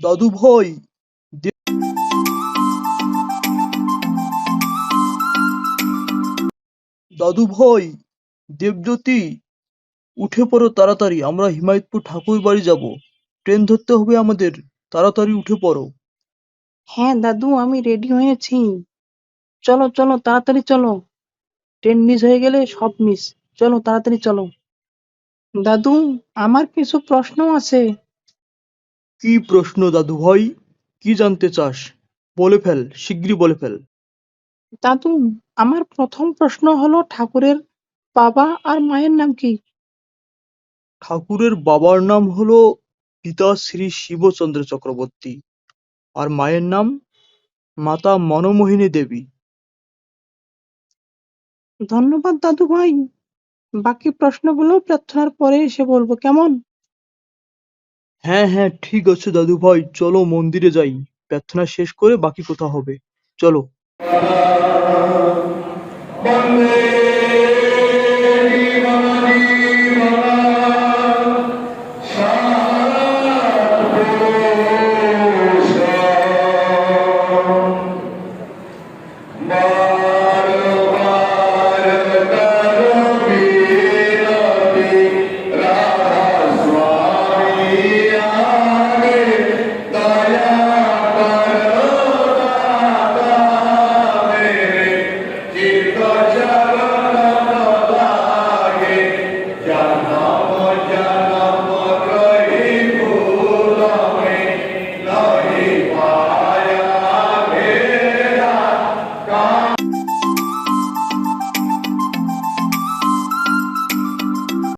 দাদু ভাই দাদু ভাই দেবজ্যোতি, উঠে পড়ো তাড়াতাড়ি, আমরা হিমায়তপুর ঠাকুর বাড়ি যাব। ট্রেন ধরতে হবে আমাদের, তাড়াতাড়ি উঠে পড়ো। হ্যাঁ দাদু, আমি রেডি হয়েছি। চলো চলো, তাড়াতাড়ি চলো। ট্রেন মিস হয়ে গেলে সব মিস চলো, তাড়াতাড়ি চলো। দাদু, আমার কিছু প্রশ্ন আছে। কি প্রশ্ন দাদু ভাই? কি জানতে চাস? বলে ফেল শিগগিরই বলে ফেল। দাদু আমার প্রথম প্রশ্ন হলো ঠাকুরের বাবা আর মায়ের নাম কি? ঠাকুরের বাবার নাম হলো পিতা শ্রী শিবচন্দ্র চক্রবর্তী। আর মায়ের নাম মাতা মনমোহিনী দেবী। ধন্যবাদ দাদু ভাই। বাকি প্রশ্নগুলো প্রার্থনার পরে এসে বলব কেমন? হ্যাঁ হ্যাঁ ঠিক আছে দাদুভাই চলো মন্দিরে যাই। প্রার্থনা শেষ করে বাকি কথা হবে। চলো।